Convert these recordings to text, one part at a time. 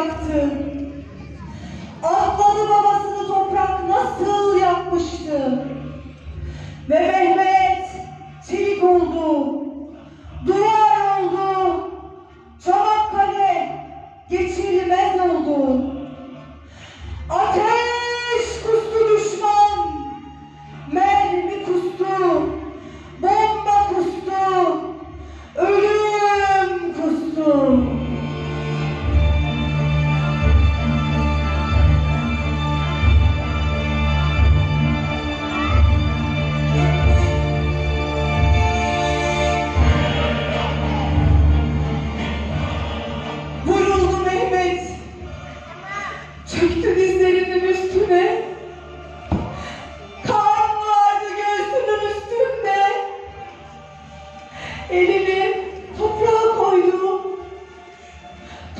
yaktı. Ah, Atladı babasını toprak nasıl yakmıştı. Ve Mehmet çelik oldu.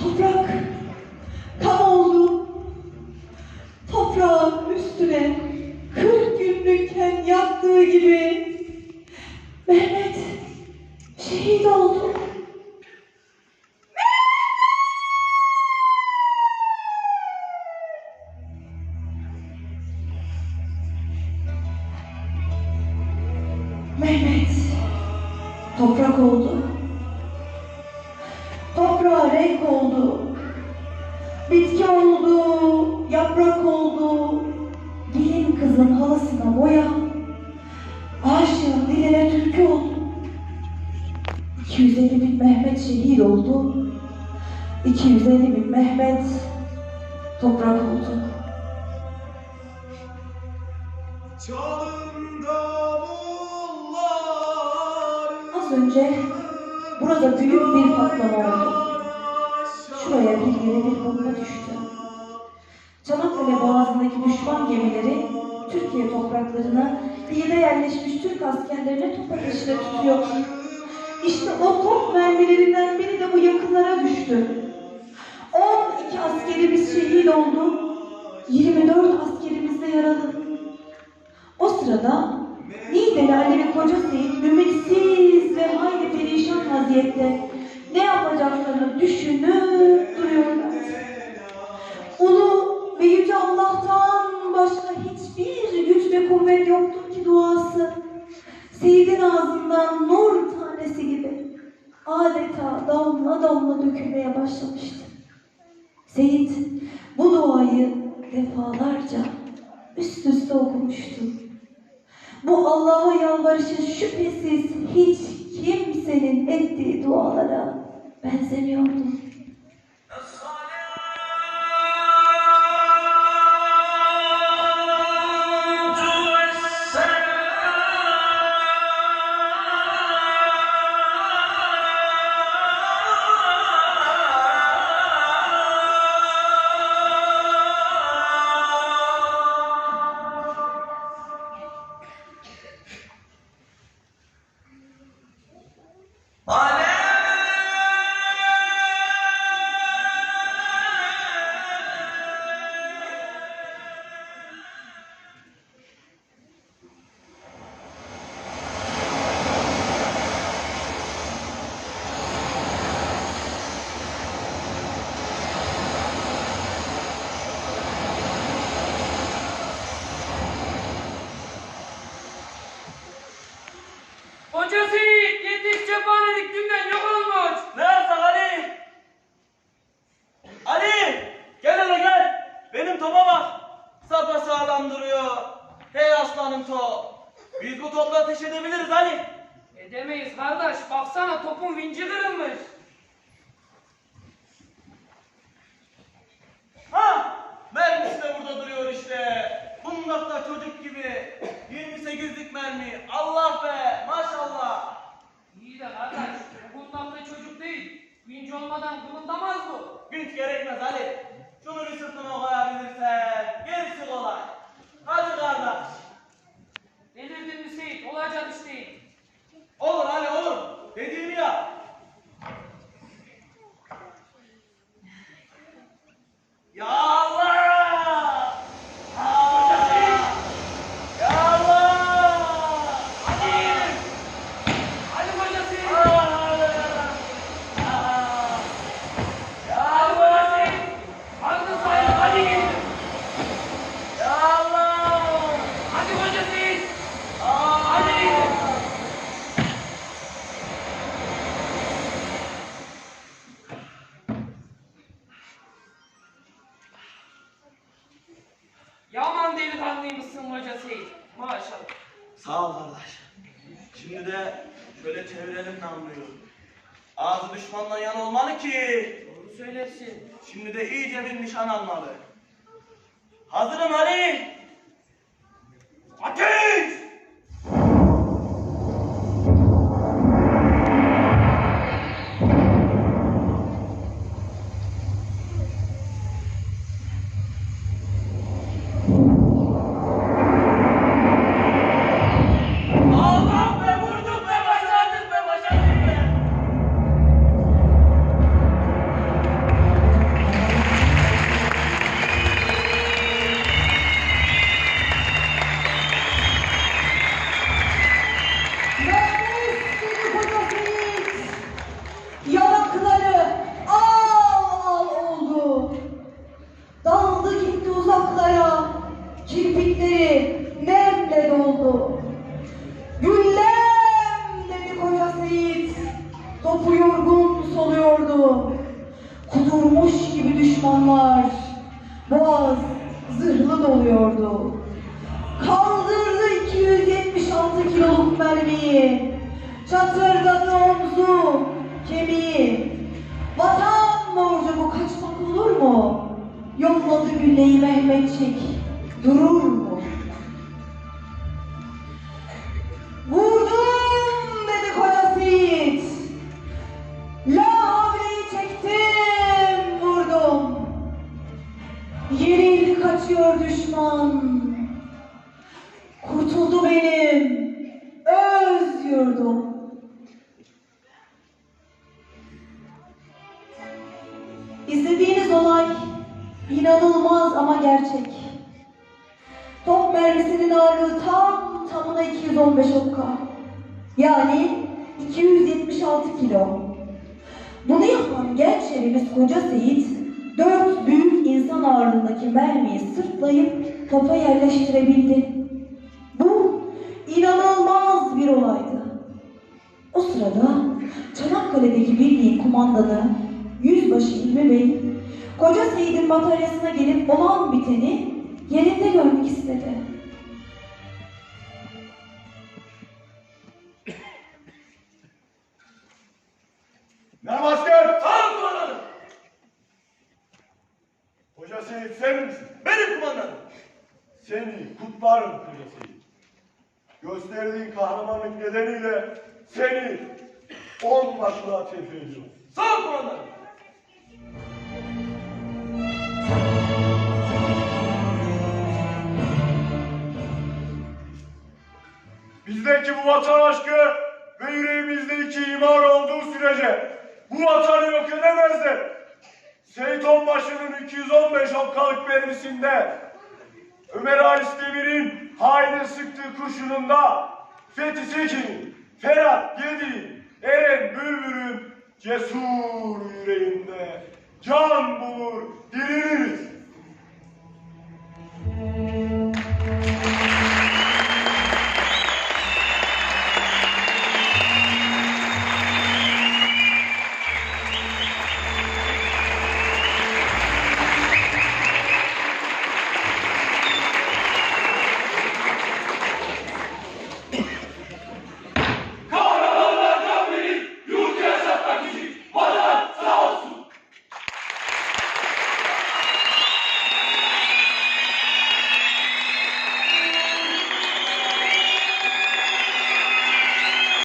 Toprak kan oldu. Toprağın üstüne kırk günlükken yattığı gibi Mehmet şehit oldu. Mehmet toprak oldu. Renk oldu. Bitki oldu, yaprak oldu. Gelin kızın halasına boya. Aşığın diline türkü oldu. 250 bin Mehmet şehit oldu. 250 bin Mehmet toprak oldu. Az önce burada büyük bir patlama oldu. Şuraya bir yere bir bomba düştü. Çanakkale Boğazı'ndaki düşman gemileri Türkiye topraklarına kıyıda yerleşmiş Türk askerlerine top ateşiyle tutuyor. İşte o top mermilerinden biri de bu yakınlara düştü. 12 askerimiz şehit oldu. 24 askerimiz de yaralı. O sırada Niğdeli Alevi Koca Seyit ümitsiz ve hayli perişan vaziyette ne yapacaklarını düşünüp duruyorlar. Ulu ve Yüce Allah'tan başka hiçbir güç ve kuvvet yoktur ki duası. Seyit'in ağzından nur tanesi gibi adeta damla damla dökülmeye başlamıştı. Seyit bu duayı defalarca üst üste okumuştu. Bu Allah'a yalvarışın şüphesiz hiç kimsenin ettiği dualara benzemiyordu. Hocası yetiş cephanelik dünden yok hoca Seyit. Maşallah. Sağ ol kardeş. Şimdi de şöyle çevirelim namluyu. Ağzı düşmanla yan olmalı ki Doğru söylersin. şimdi de iyice bir nişan almalı. Hazırım Ali. Ateş! Kudurmuş gibi düşmanlar. Boğaz zırhlı doluyordu. Kaldırdı 276 kiloluk mermiyi. Çatırdadı omzu, kemiği. Vatan borcu bu kaçmak olur mu? Yolladı gülleyi Mehmetçik. Durur öz yurdum. İzlediğiniz olay inanılmaz ama gerçek. Top mermisinin ağırlığı tam tamına 215 okka. Yani 276 kilo. Bunu yapan genç erimiz Koca Seyit, dört büyük insan ağırlığındaki mermiyi sırtlayıp topa yerleştirebildi. Bu inanılmaz bir olaydı. Sırada Çanakkale'deki birliğin kumandanı Yüzbaşı İlmi Bey, Koca Seyit'in bataryasına gelip olan biteni yerinde görmek istedi. Merhaba asker. Sağ ol kumandanım. Hoca Seyit sen misin? Benim kumandanım. Seni kutlarım Hoca Seyit. Gösterdiğin kahramanlık nedeniyle seni on başlığa tevfik ediyorum. Sağ ol. Bizdeki bu vatan aşkı ve yüreğimizdeki iman olduğu sürece bu vatanı yok edemezler. Seyit Onbaşı'nın 215 okkalık mermisinde Ömer Halis Demir'in haine sıktığı kurşununda Fethi Sekin'in, Ferhat Gedi'nin, Eren Bülbül'ün cesur yüreğinde can bulur.